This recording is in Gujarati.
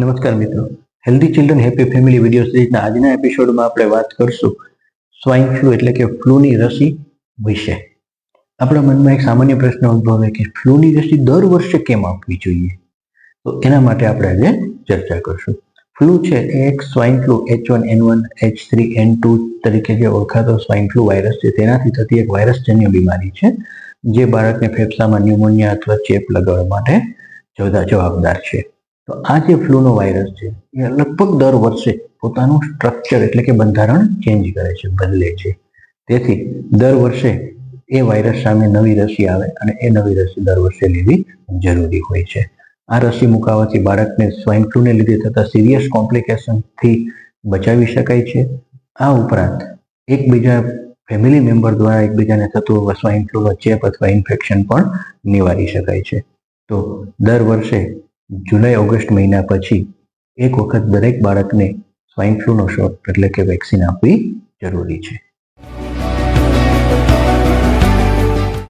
નમસ્કાર મિત્રો. Healthy children happy family video સિરીઝના આજના એપિસોડમાં આપણે વાત કરશું સ્વાઇન ફ્લૂ એટલે કે ફ્લૂની રસી વિશે. આપણા મનમાં એક સામાન્ય પ્રશ્ન ઉદ્ભવે કે ફ્લૂની રસી દર વર્ષે કેમ આપવી જોઈએ? તો એના માટે આપણે આજે ચર્ચા કરશું. ફ્લૂ છે એ એક swine flu H one N one H three N two તરીકે જે ઓળખાતો સ્વાઇન ફ્લૂ વાયરસ છે, તેનાથી થતી એક વાયરસજન્ય બીમારી છે, જે બાળકને ફેફસામાં ન્યુમોનિયા અથવા ચેપ લગાડવા માટે જવાબદાર છે. તો આ જે ફ્લૂનો વાયરસ છે, એ લગભગ દર વર્ષે પોતાનું સ્ટ્રક્ચર એટલે કે બંધારણ ચેન્જ કરે છે, બદલે છે. તેથી દર વર્ષે એ વાયરસ સામે નવી રસી આવે અને એ નવી રસી દર વર્ષે લેવી જરૂરી હોય છે. આ રસી મુકાવાથી બાળકને સ્વાઇન ફ્લૂને લીધે થતા સિરિયસ કોમ્પ્લિકેશનથી બચાવી શકાય છે. આ ઉપરાંત એકબીજા ફેમિલી મેમ્બર દ્વારા એકબીજાને થતું સ્વાઇન ફ્લૂનો ચેપ અથવા ઇન્ફેક્શન પણ નિવારી શકાય છે. તો દર વર્ષે જુલાઈ, ઓગસ્ટ મહિના પછી એક વખત દરેક બાળકને સ્વાઇન ફ્લૂનો શોટ, એટલે કે વેક્સિન આપવી જરૂરી છે.